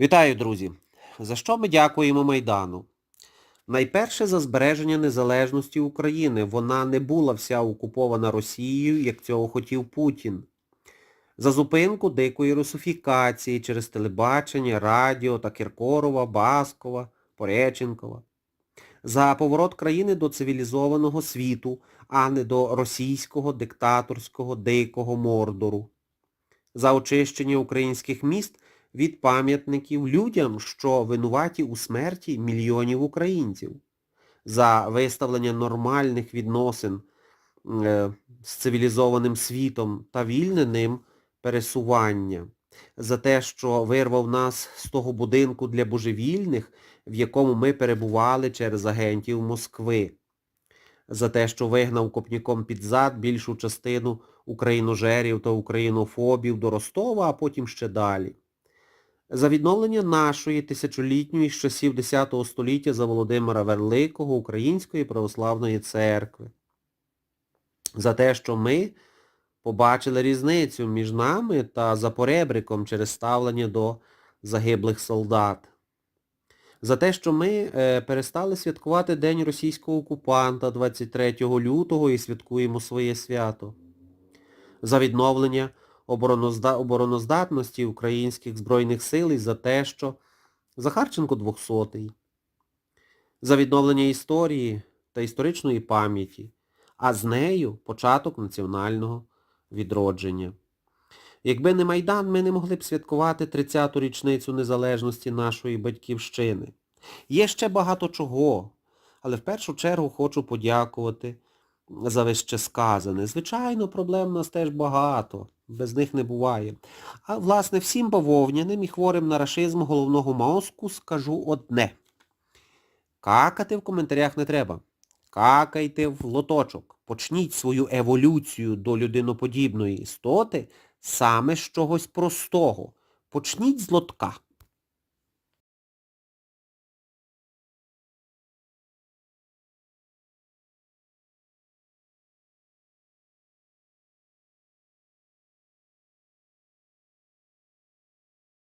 Вітаю, друзі! За що ми дякуємо Майдану? Найперше за збереження незалежності України. Вона не була вся окупована Росією, як цього хотів Путін. За зупинку дикої русифікації через телебачення, радіо та Кіркорова, Баскова, Пореченкова. За поворот країни до цивілізованого світу, а не до російського диктаторського дикого мордору. За очищення українських міст від пам'ятників людям, що винуваті у смерті мільйонів українців, за виставлення нормальних відносин е, з цивілізованим світом та вільне ним пересування, за те, що вирвав нас з того будинку для божевільних, в якому ми перебували через агентів Москви, за те, що вигнав копняком під зад більшу частину україножерів та українофобів до Ростова, а потім ще далі за відновлення нашої тисячолітньої з часів X століття за Володимира Великого Української православної церкви. За те, що ми побачили різницю між нами та запоребриком через ставлення до загиблих солдат. За те, що ми е, перестали святкувати День російського окупанта 23 лютого і святкуємо своє свято. За відновлення. Обороноздатності українських Збройних сил і за те, що Захарченко 200-й, за відновлення історії та історичної пам'яті, а з нею початок національного відродження. Якби не Майдан, ми не могли б святкувати 30-ту річницю незалежності нашої батьківщини. Є ще багато чого, але в першу чергу хочу подякувати за вище сказане. Звичайно, проблем у нас теж багато, без них не буває. А власне всім бавовняним і хворим на рашизм головного мозку скажу одне. Какати в коментарях не треба. Какайте в лоточок. Почніть свою еволюцію до людиноподібної істоти саме з чогось простого. Почніть з лотка.